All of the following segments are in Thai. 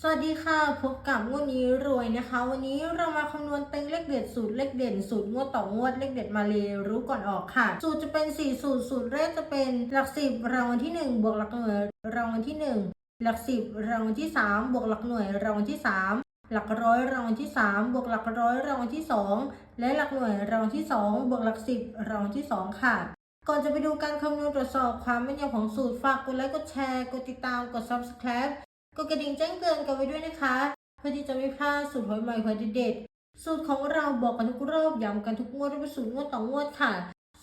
สวัสดีค่ะ พบกับงวดนี้รวยนะคะ วันนี้เรามาคำนวณเต็งเลขเด็ดสูตรเลขเด่นสูตรงวดต่องวดเลขเด็ดมาเลยรู้ก่อนออกค่ะ สูตรจะเป็น4สูตรสูตรแรกจะเป็นหลักสิบรางวัลที่ 1 บวกหลักหน่วยรางวัลที่ 1 หลักสิบรางวัลที่ 3 บวกหลักหน่วยรางวัลที่ 3 หลักร้อยรางวัลที่ 3 บวกหลักร้อยรางวัลที่ 2 และหลักหน่วยรางวัลที่ 2 บวกหลักสิบรางวัลที่ 2 ค่ะก่อนจะไปดูการคำนวณตรวจสอบความแม่นยำของสูตรฝากกดไลค์กดแชร์ กดติดตามกด subscribe กดกระดิ่งแจ้งเตือนกันไว้ด้วยนะคะ เพื่อที่จะไม่พลาดสูตรหวยใหม่หวยเด็ดๆสูตรของเราบอกกันทุกรอบย้ำกันทุกงวดเป็นสูตรงวดต่องวดค่ะ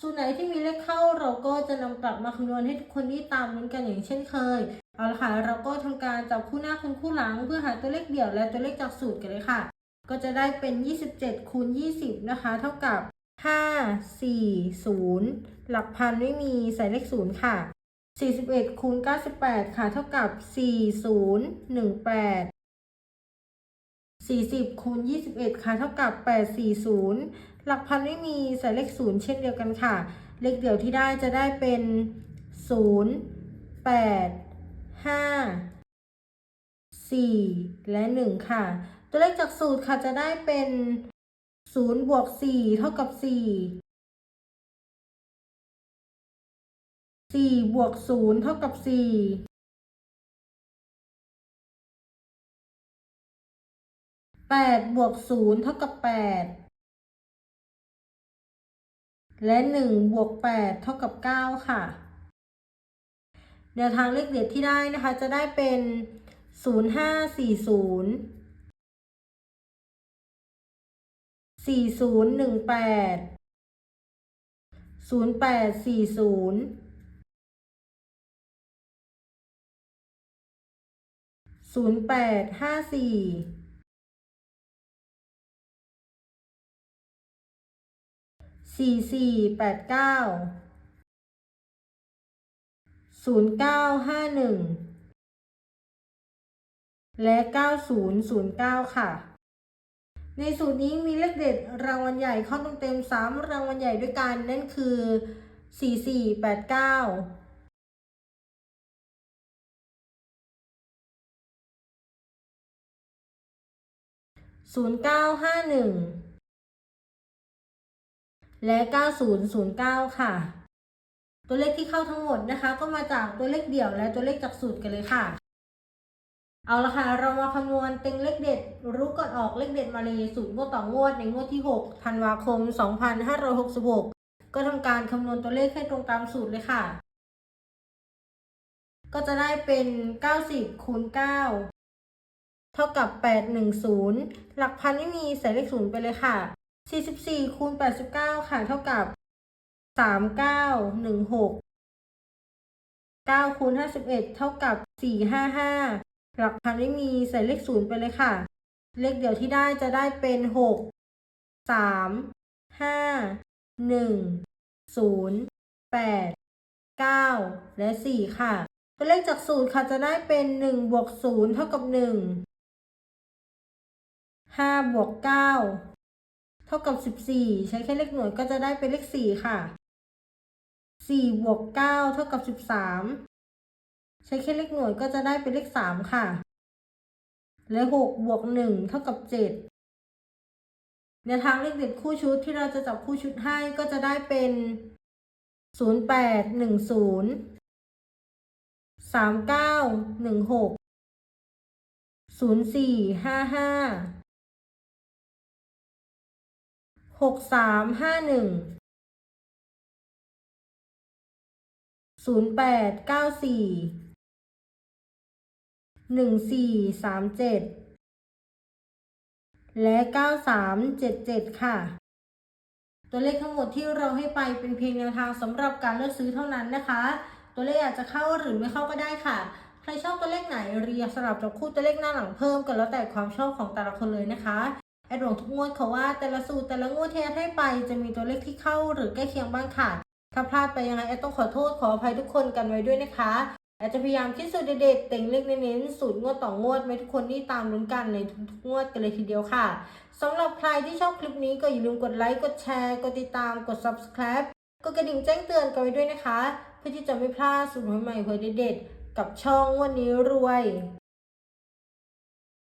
สูตรไหนที่มีเลขเข้าเราก็จะนำกลับมาคำนวณให้ทุกคนที่ตามลุ้นกันอย่างเช่นเคย เอาละค่ะเราก็ทำการจับคู่หน้าคูณคู่หลัง เพื่อหาตัวเลขเดี่ยวและตัวเลขจากสูตรกันเลยค่ะ ก็จะได้เป็น 27คูณ20 นะคะ เท่ากับ 5 4 0 หลักพันไม่มีใส่เลข0ค่ะ 41คูณ98 ค่ะ เท่ากับ 4018 40คูณ21 ค่ะ เท่ากับ 840 หลักพันไม่มีใส่เลข 0 เช่นเดียวกันค่ะ เลขเดี่ยวที่ได้จะได้เป็น 0 8 5 4 และ 1 ค่ะ ตัวเลขจากสูตรค่ะจะได้เป็น 0 บวก 4 เท่ากับ 4 สี่บวกศูนย์เท่ากับสี่แปดบวกศูนย์เท่ากับแปดและหนึ่งบวกแปดเท่ากับเก้าค่ะแนวทางเลขเด็ดที่ได้นะคะ จะได้เป็นศูนย์ห้าสี่ศูนย์สี่ศูนย์หนึ่งแปดศูนย์แปดสี่ศูนย์ ศูนย์แปดห้าสี่สี่สี่แปดเก้าศูนย์เก้าห้าหนึ่งและเก้าศูนย์ศูนย์เก้าค่ะ ในสูตรนี้มีเลขเด็ดรางวัลใหญ่เข้าเต็มๆสามรางวัลใหญ่ด้วยกัน นั่นคือสี่สี่แปดเก้า ศูนย์เก้าห้าหนึ่งและเก้าศูนย์ศูนย์เก้าค่ะ ตัวเลขที่เข้าทั้งหมดนะคะ ก็มาจากตัวเลขเดี่ยวและตัวเลขจากสูตรกันเลยค่ะ เอาละค่ะเรามาคำนวณเต็งเลขเด็ด รู้ก่อนออกเลขเด็ดมาเลยสูตรงวดต่องวดในงวดที่6ธันวาคม 2566 ก็ทำการคำนวณตัวเลขให้ตรงตามสูตรเลยค่ะ ก็จะได้เป็น 90คูณ9 เท่ากับ 810 หลักพันไม่มีใส่เลขศูนย์ไปเลยค่ะ 44คูณ89 ค่ะ เท่ากับ 3916 9คูณ51 เท่ากับ 455 หลักพันไม่มีใส่เลขศูนย์ไปเลยค่ะ เลขเดียวที่ได้จะได้เป็น 6 3 5 1 0 8 9 และ 4 ค่ะ ตัวเลขจากสูตรค่ะจะได้เป็น 1 บวก 0 เท่ากับ 1 ห้าบวกเก้าเท่ากับสิบสี่ใช้แค่เลขหน่วยก็จะได้เป็นเลขสี่ค่ะสี่บวกเก้าเท่ากับสิบสามใช้แค่เลขหน่วยก็จะได้เป็นเลขสามค่ะ และหกบวกหนึ่งเท่ากับเจ็ดในทางเลขเด็ดคู่ชุดที่เราจะจับคู่ชุดให้ก็จะได้เป็นศูนย์แปด หกสามห้าหนึ่งศูนย์แปดเก้าสี่หนึ่งสี่สามเจ็ดและเก้าสามเจ็ดเจ็ดค่ะ ตัวเลขทั้งหมดที่เราให้ไปเป็นเพียงแนวทางสำหรับการเลือกซื้อเท่านั้นนะคะ ตัวเลขอาจจะเข้าหรือไม่เข้าก็ได้ค่ะใครชอบตัวเลขไหนเรียงสลับจับคู่ตัวเลขหน้าหลังเพิ่มกันแล้วแต่ความชอบของแต่ละคนเลยนะคะ แอดหลงทุกงวดเขาว่าแต่ละสูตรแต่ละงวดที่แอดให้ไปจะมีตัวเลขที่เข้าหรือใกล้เคียงบ้างค่ะ ถ้าพลาดไปยังไงแอดต้องขอโทษขออภัยทุกคนกันไว้ด้วยนะคะแอดจะพยายามคิดสูตรเด็ดๆเต็งเลขเน้นๆสูตรงวดต่องวดให้ทุกคนที่ตามลุ้นกันในทุกๆงวดกันเลยทีเดียวค่ะสำหรับใครที่ชอบคลิปนี้ก็อย่าลืมกดไลค์กดแชร์กดติดตามกด subscribe กดกระดิ่งแจ้งเตือนกันไว้ด้วยนะคะ เพื่อที่จะไม่พลาดสูตรใหม่ๆเผยเด็ดๆกับช่องงวันนี้รวย